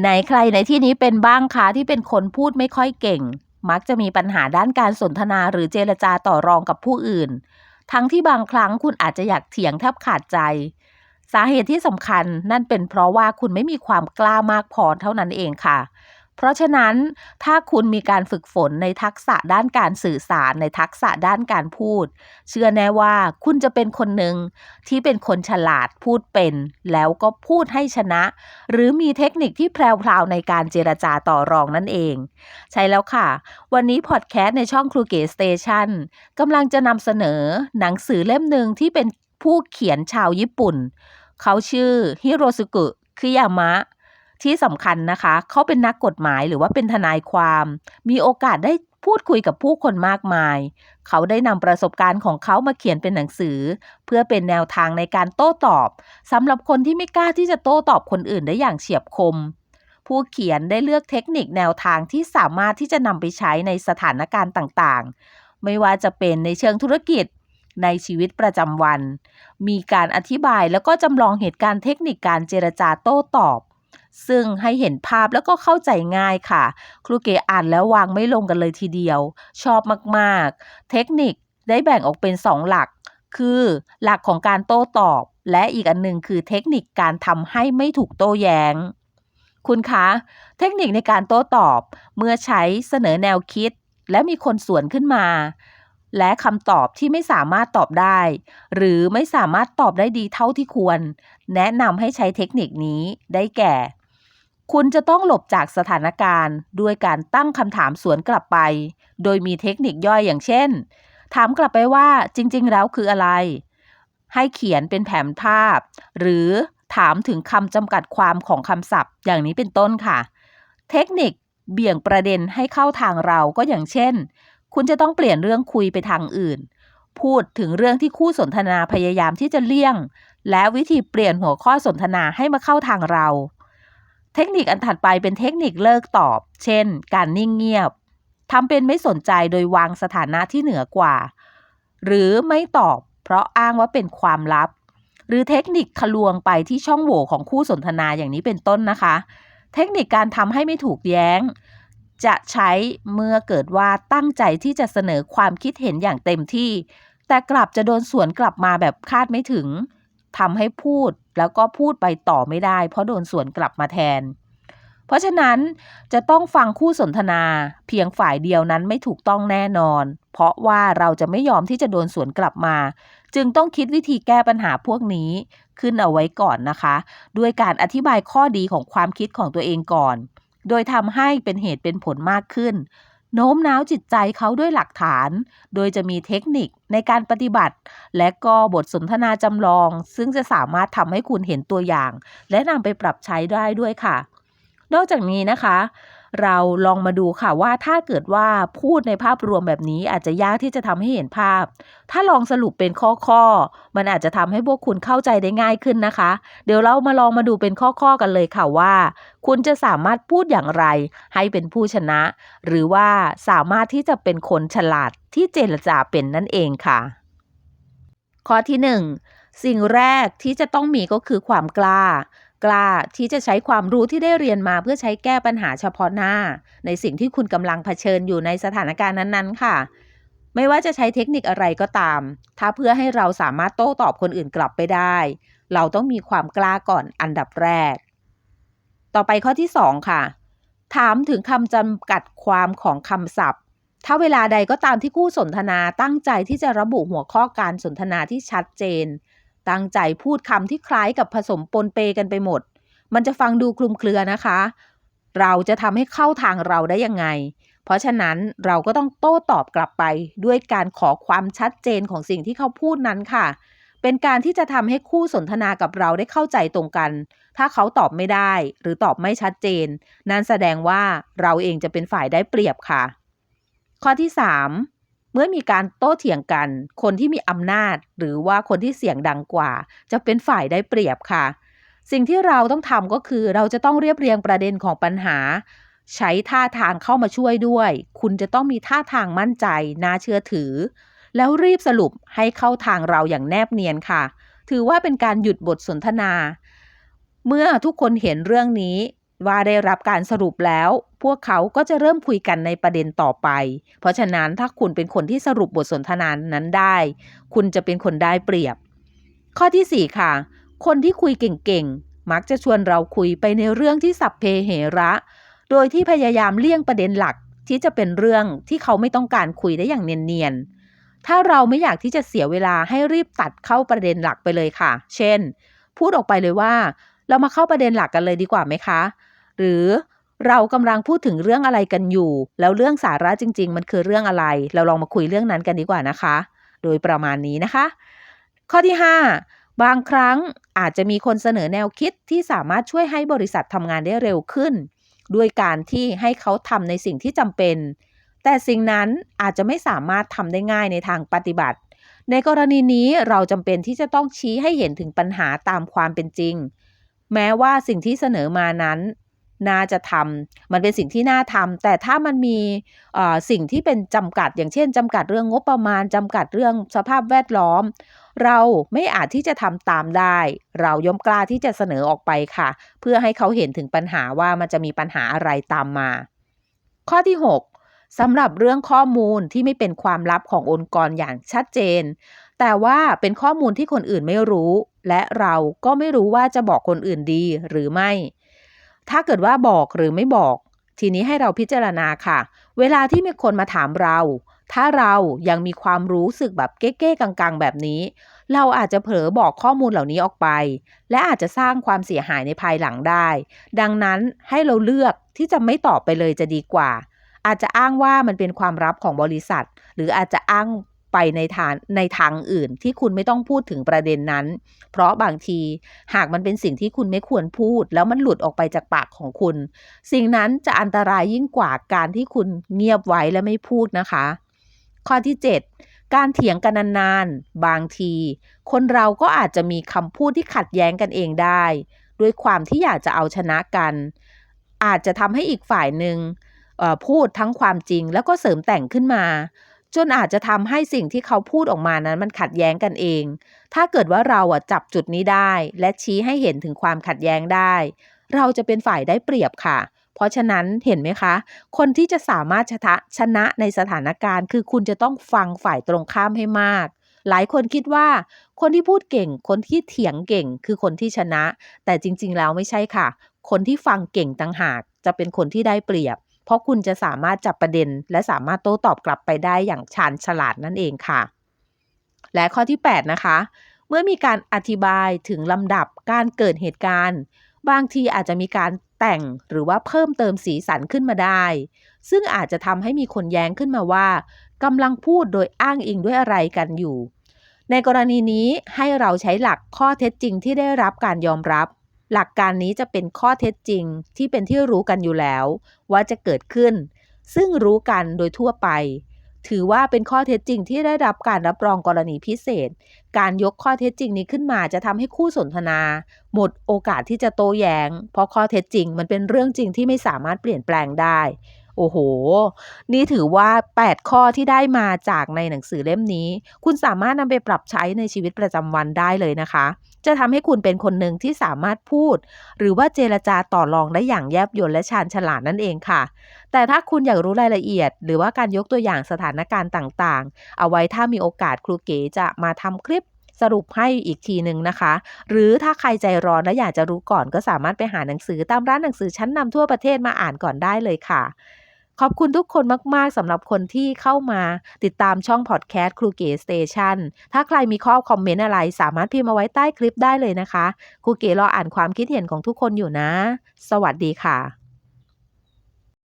ไหนใครในที่นี้เป็นบ้างคะที่เป็นคนพูดไม่ค่อยเก่ง มักจะมีปัญหาด้านการสนทนาหรือเจรจาต่อรองกับผู้อื่น ทั้งที่บางครั้งคุณอาจจะอยากเถียงแทบขาดใจ สาเหตุที่สำคัญนั่นเป็นเพราะว่าคุณไม่มีความกล้ามากพอเท่านั้นเองค่ะ เพราะฉะนั้นถ้าคุณมีการฝึกฝนในทักษะด้านการสื่อสารในทักษะด้านการพูด เชื่อแน่ว่าคุณจะเป็นคนหนึ่งที่เป็นคนฉลาดพูดเป็น แล้วก็พูดให้ชนะ หรือมีเทคนิคที่แพรวๆในการเจรจาต่อรองนั่นเอง ใช่แล้วค่ะ วันนี้พอดแคสต์ในช่องครูเก๋สเตชันกำลังจะนำเสนอหนังสือเล่มหนึ่งที่เป็นผู้เขียนชาวญี่ปุ่น เขาชื่อฮิโรซุกุคิยามะ ที่สำคัญนะคะ เขาเป็นนักกฎหมายหรือว่าเป็นทนายความ มีโอกาสได้พูดคุยกับผู้คนมากมาย เขาได้นำประสบการณ์ของเขามาเขียนเป็นหนังสือ เพื่อเป็นแนวทางในการโต้ตอบสำหรับคนที่ไม่กล้าที่จะโต้ตอบคนอื่นได้อย่างเฉียบคม ผู้เขียนได้เลือกเทคนิคแนวทางที่สามารถที่จะนำไปใช้ในสถานการณ์ต่างๆ ไม่ว่าจะเป็นในเชิงธุรกิจในชีวิตประจำวัน มีการอธิบายแล้วก็จำลองเหตุการณ์เทคนิคการเจรจาโต้ตอบ ซึ่งให้เห็นภาพแล้วก็เข้าใจง่ายค่ะ ครูเก๋อ่านแล้ววางไม่ลงกันเลยทีเดียว ชอบมากๆ เทคนิคได้แบ่งออกเป็น 2 หลัก คือหลักของการโต้ตอบ และอีกอันหนึ่งคือเทคนิคการทำให้ไม่ถูกโต้แย้ง คุณคะ เทคนิคในการโต้ตอบ เมื่อใช้เสนอแนวคิด และมีคนสวนขึ้นมาและคำตอบที่ไม่สามารถตอบได้ หรือไม่สามารถตอบได้ดีเท่าที่ควร แนะนำให้ใช้เทคนิคนี้ได้แก่ คุณจะต้องหลบจากสถานการณ์ ด้วยการตั้งคำถามสวนกลับไป โดยมีเทคนิคย่อยอย่างเช่น ถามกลับไปว่าจริง ๆ แล้วคืออะไร ให้เขียนเป็นแผนภาพ หรือถามถึงคำจำกัดความของคำศัพท์ อย่างนี้เป็นต้นค่ะ เทคนิคเบี่ยงประเด็นให้เข้าทางเราก็อย่างเช่น คุณจะต้องเปลี่ยนเรื่องคุยไปทางอื่น พูดถึงเรื่องที่คู่สนทนาพยายามที่จะเลี่ยง และวิธีเปลี่ยนหัวข้อสนทนาให้มาเข้าทางเรา เทคนิคอันถัดไปเป็นเทคนิคเลิกตอบ เช่น การนิ่งเงียบทำเป็นไม่สนใจโดยวางสถานะที่เหนือกว่า หรือไม่ตอบ เพราะอ้างว่าเป็นความลับ หรือเทคนิคทะลวงไปที่ช่องโหว่ของคู่สนทนาอย่างนี้เป็นต้นนะคะ เทคนิคการทำให้ไม่ถูกแย้ง จะใช้เมื่อเกิดว่าตั้งใจที่จะเสนอความคิดเห็นอย่างเต็มที่ แต่กลับจะโดนสวนกลับมาแบบคาดไม่ถึง ทำให้พูดแล้วก็พูดไปต่อไม่ได้ เพราะโดนสวนกลับมาแทน เพราะฉะนั้นจะต้องฟังคู่สนทนาเพียงฝ่ายเดียวนั้นไม่ถูกต้องแน่นอน เพราะว่าเราจะไม่ยอมที่จะโดนสวนกลับมา จึงต้องคิดวิธีแก้ปัญหาพวกนี้ขึ้นเอาไว้ก่อนนะคะ ด้วยการอธิบายข้อดีของความคิดของตัวเองก่อน โดยทำให้เป็นเหตุเป็นผลมากขึ้น โน้มน้าวจิตใจเขาด้วยหลักฐาน โดยจะมีเทคนิคในการปฏิบัติ และก็บทสนทนาจำลอง ซึ่งจะสามารถทำให้คุณเห็นตัวอย่าง และนำไปปรับใช้ได้ด้วยค่ะ นอกจากนี้นะคะ เราลองมาดูค่ะว่าถ้าเกิดว่าพูดในภาพรวมแบบนี้อาจจะยากที่จะทำให้เห็นภาพ ถ้าลองสรุปเป็นข้อๆ มันอาจจะทำให้พวกคุณเข้าใจได้ง่ายขึ้นนะคะ เดี๋ยวเรามาลองมาดูเป็นข้อๆกันเลยค่ะว่า คุณจะสามารถพูดอย่างไร ให้เป็นผู้ชนะ หรือว่าสามารถที่จะเป็นคนฉลาดที่เจรจาเป็นนั่นเองค่ะ ข้อที่หนึ่งสิ่งแรกที่จะต้องมีก็คือความกล้า กล้าที่จะใช้ความรู้ที่ได้เรียนมาเพื่อใช้แก้ปัญหาเฉพาะหน้า ในสิ่งที่คุณกำลังเผชิญอยู่ในสถานการณ์นั้นๆ ค่ะ ไม่ว่าจะใช้เทคนิคอะไรก็ตาม ถ้าเพื่อให้เราสามารถโต้ตอบคนอื่นกลับไปได้ เราต้องมีความกล้าก่อนอันดับแรก ต่อไปข้อที่ 2 ค่ะ ถามถึงคำจำกัดความของคำศัพท์ถ้าเวลาใดก็ตามที่คู่สนทนาตั้งใจที่จะระบุหัวข้อการสนทนาที่ชัดเจน ตั้งใจพูดคำที่คล้ายกับผสมปนเปกันไปหมด มันจะฟังดูคลุมเครือนะคะ เราจะทำให้เข้าทางเราได้ยังไง เพราะฉะนั้นเราก็ต้องโต้ตอบกลับไปด้วยการขอความชัดเจนของสิ่งที่เขาพูดนั้นค่ะ เป็นการที่จะทำให้คู่สนทนากับเราได้เข้าใจตรงกัน ถ้าเขาตอบไม่ได้หรือตอบไม่ชัดเจน นั่นแสดงว่าเราเองจะเป็นฝ่ายได้เปรียบค่ะ ข้อที่ 3 เมื่อมีการโต้เถียงกัน คนที่มีอำนาจ หรือว่าคนที่เสียงดังกว่า จะเป็นฝ่ายได้เปรียบค่ะ สิ่งที่เราต้องทำก็คือ เราจะต้องเรียบเรียงประเด็นของปัญหา ใช้ท่าทางเข้ามาช่วยด้วย คุณจะต้องมีท่าทางมั่นใจ น่าเชื่อถือ แล้วรีบสรุปให้เข้าทางเราอย่างแนบเนียนค่ะ ถือว่าเป็นการหยุดบทสนทนา เมื่อทุกคนเห็นเรื่องนี้ว่าได้รับการสรุปแล้ว พวกเขาก็จะเริ่มคุยกันในประเด็นต่อไป เพราะฉะนั้นถ้าคุณเป็นคนที่สรุปบทสนทนานั้นได้ คุณจะเป็นคนได้เปรียบ ข้อที่ 4 ค่ะ คนที่คุยเก่งๆ มักจะชวนเราคุยไปในเรื่องที่สัพเพเหระ โดยที่พยายามเลี่ยงประเด็นหลักที่จะเป็นเรื่องที่เขาไม่ต้องการคุยได้อย่างเนียนๆ ถ้าเราไม่อยากที่จะเสียเวลาให้รีบตัดเข้าประเด็นหลักไปเลยค่ะ เช่น พูดออกไปเลยว่า เรามาเข้าประเด็นหลักกันเลยดีกว่าไหมคะ หรือ เรากำลังพูดถึงเรื่องอะไรกันอยู่ แล้วเรื่องสาระจริง ๆ มันคือเรื่องอะไร เราลองมาคุยเรื่องนั้นกันดีกว่านะคะ โดยประมาณนี้นะคะ ข้อที่ 5 บางครั้งอาจจะมีคนเสนอแนวคิดที่สามารถช่วยให้บริษัททำงานได้เร็วขึ้น ด้วยการที่ให้เขาทำในสิ่งที่จำเป็น แต่สิ่งนั้นอาจจะไม่สามารถทำได้ง่ายในทางปฏิบัติ ในกรณีนี้เราจำเป็นที่จะต้องชี้ให้เห็นถึงปัญหาตามความเป็นจริง แม้ว่าสิ่งที่เสนอมานั้น น่าจะทำมันเป็นสิ่งที่น่าทำแต่ถ้ามันมีสิ่งที่เป็นจำกัด อย่างเช่นจำกัดเรื่องงบประมาณจำกัดเรื่องสภาพแวดล้อม เราไม่อาจที่จะทำตามได้ เราย่อมกล้าที่จะเสนอออกไปค่ะ เพื่อให้เขาเห็นถึงปัญหาว่ามันจะมีปัญหาอะไรตามมา ข้อที่ 6สำหรับเรื่องข้อมูลที่ไม่เป็นความลับขององค์กรอย่างชัดเจน แต่ว่าเป็นข้อมูลที่คนอื่นไม่รู้ และเราก็ไม่รู้ว่าจะบอกคนอื่นดีหรือไม่ ถ้าเกิดว่าบอกหรือไม่บอก ทีนี้ให้เราพิจารณาค่ะ เวลาที่มีคนมาถามเรา ถ้าเรายังมีความรู้สึกแบบเก้ๆกังๆ แบบนี้ เราอาจจะเผลอบอกข้อมูลเหล่านี้ออกไป และอาจจะสร้างความเสียหายในภายหลังได้ ดังนั้นให้เราเลือกที่จะไม่ตอบไปเลยจะดีกว่าอาจจะอ้างว่ามันเป็นความลับของบริษัท หรืออาจจะอ้าง ไปในทางในทางอื่นที่คุณไม่ต้องพูดถึงประเด็นนั้น เพราะบางทีหากมันเป็นสิ่งที่คุณไม่ควรพูด แล้วมันหลุดออกไปจากปากของคุณ สิ่งนั้นจะอันตรายยิ่งกว่าการที่คุณเงียบไว้และไม่พูดนะคะ ข้อที่ 7 การเถียงกันนานๆ บางที คนเราก็อาจจะมีคำพูดที่ขัดแย้งกันเองได้ ด้วยความที่อยากจะเอาชนะกัน อาจจะทำให้อีกฝ่ายหนึ่งพูดทั้งความจริงแล้วก็เสริมแต่งขึ้นมา จนอาจจะทำให้สิ่งที่เขาพูดออกมานั้นมันขัดแย้งกันเอง ถ้าเกิดว่าเราอะจับจุดนี้ได้ และชี้ให้เห็นถึงความขัดแย้งได้ เราจะเป็นฝ่ายได้เปรียบค่ะ เพราะฉะนั้นเห็นไหมคะ คนที่จะสามารถชนะชนะในสถานการณ์ คือคุณจะต้องฟังฝ่ายตรงข้ามให้มากหลายคนคิดว่าคนที่พูดเก่ง คนที่เถียงเก่งคือคนที่ชนะ แต่จริง ๆ แล้วไม่ใช่ค่ะ คนที่ฟังเก่งต่างหาก จะเป็นคนที่ได้เปรียบ ราะคุณจะสามารถจับประเด็น และสามารถโต้ตอบกลับไปได้อย่างชาญฉลาดนั่นเองค่ะ และข้อที่ 8 นะคะ เมื่อมีการอธิบายถึงลำดับการเกิดเหตุการณ์ บางทีอาจจะมีการแต่งหรือว่าเพิ่มเติมสีสันขึ้นมาได้ ซึ่งอาจจะทำให้มีคนแย้งขึ้นมาว่ากำลังพูดโดยอ้างอิงด้วยอะไรกันอยู่ ในกรณีนี้ให้เราใช้หลักข้อเท็จจริงที่ได้รับการยอมรับ หลักการนี้จะเป็นข้อเท็จจริงที่เป็นที่รู้กันอยู่แล้ว ว่าจะเกิดขึ้น ซึ่งรู้กันโดยทั่วไป ถือว่าเป็นข้อเท็จจริงที่ได้รับการรับรองกรณีพิเศษ การยกข้อเท็จจริงนี้ขึ้นมาจะทำให้คู่สนทนา หมดโอกาสที่จะโต้แยง้ง เพราะข้อเท็จจริงมันเป็นเรื่องจริงที่ไม่สามารถเปลี่ยนแปลงได้โอ้โห นี่ถือว่า 8 ข้อที่ได้มาจากในหนังสือเล่มนี้ คุณสามารถนำไปปรับใช้ในชีวิตประจำวันได้เลยนะคะ จะทำให้คุณเป็นคนหนึ่งที่สามารถพูด หรือว่าเจรจาต่อรองได้อย่างแยบยลและชาญฉลาดนั่นเองค่ะ แต่ถ้าคุณอยากรู้รายละเอียด หรือว่าการยกตัวอย่างสถานการณ์ต่างๆ เอาไว้ถ้ามีโอกาสครูเก๋จะมาทำคลิปสรุปให้อีกทีหนึ่งนะคะ หรือถ้าใครใจร้อนและอยากจะรู้ก่อนก็สามารถไปหาหนังสือตามร้านหนังสือชั้นนำทั่วประเทศมาอ่านก่อนได้เลยค่ะ ขอบคุณทุกคนมาก ๆสำหรับคนที่เข้ามาติดตามช่องพอดแคสต์ครูเก๋สเตชันถ้าใครมีข้อคอมเมนต์อะไร สามารถพิมพ์มาไว้ใต้คลิปได้เลยนะคะ ครูเก๋รออ่านความคิดเห็นของทุกคนอยู่นะ สวัสดีค่ะ